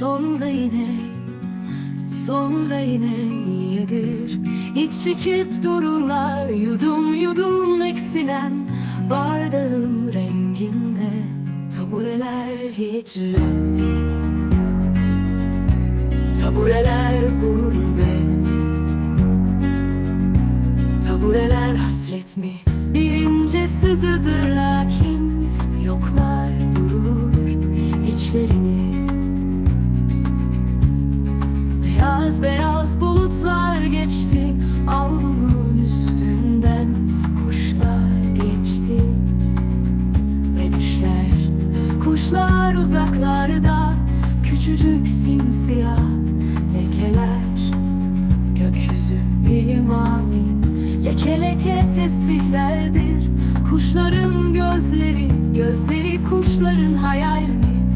Sonra yine Sonra yine niyedir? İç çekip dururlar Yudum yudum eksilen Bardağın renginde Tabureler hicret. Tabureler gurbet. Tabureler hasret mi? Bir ince sızıdır lakin Yoklar durur. İçlerini bulutlar geçti Avlumun üstünden Kuşlar geçti. Ve düşler Kuşlar uzaklarda Küçücük simsiyah lekeler. Gökyüzü dili mavi Leke leke tesbihlerdir. Kuşların gözleri Gözleri kuşların hayal mi?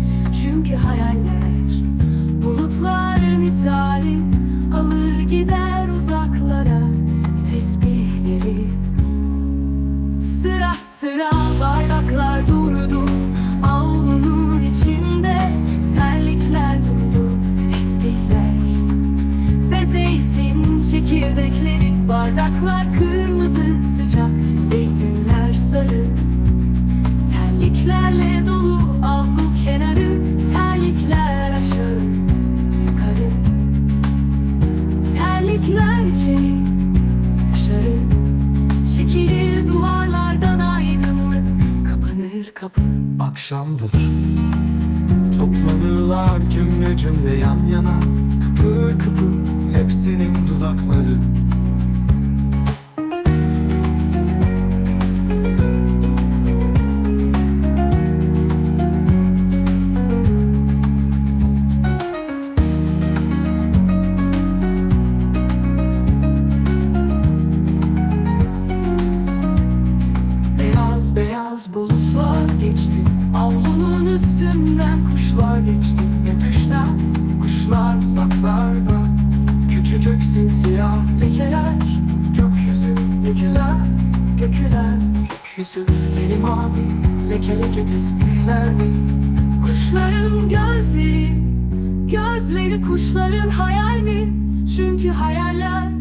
Çünkü hayaller Bulutlar misali. Alır gider uzaklara Tesbihleri. Sıra sıra bardaklar durdu Avlunun içinde terlikler durdu Tesbihler. Ve zeytin çekirdekleri Bardaklar kırmızı sıcak Terlikler içeri dışarı. Çekilir duvarlardan aydınlık. Kapanır kapı. Akşamdır Toplanırlar cümle cümle yan yana. Kıpır Beyaz bulutlar geçti Avlunun üstünden kuşlar geçti. Öpüşler kuşlar uzaklarda Küçücük simsiyah lekeler. Gökyüzü dikiler Göküler gökyüzü. Deli mavi leke leke tesbihlerdi Kuşların gözleri Gözleri kuşların hayal mi? Çünkü hayaller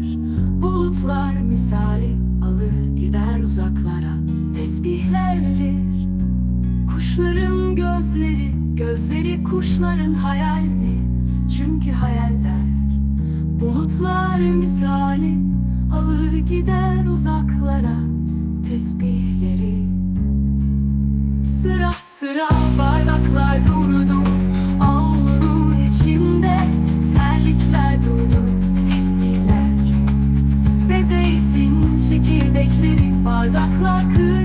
Bulutlar misali Alır gider uzaklara Tesbihlerdir. Kuşların gözleri Gözleri kuşların hayal mi? Çünkü hayaller Bulutlar misali. Alır gider uzaklara Tesbihleri. Sıra sıra bardaklar durdu. Avlunun içinde terlikler durdu. Tesbihler ve zeytin çekirdekleri Bardaklar kırmızı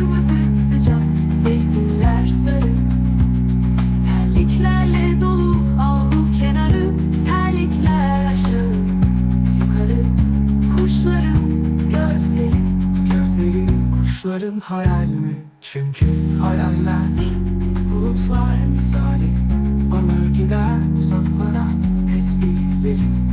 kuşların hayal mi? Çünkü hayaller Bulutlar misali Alır gider uzaklara tesbihleri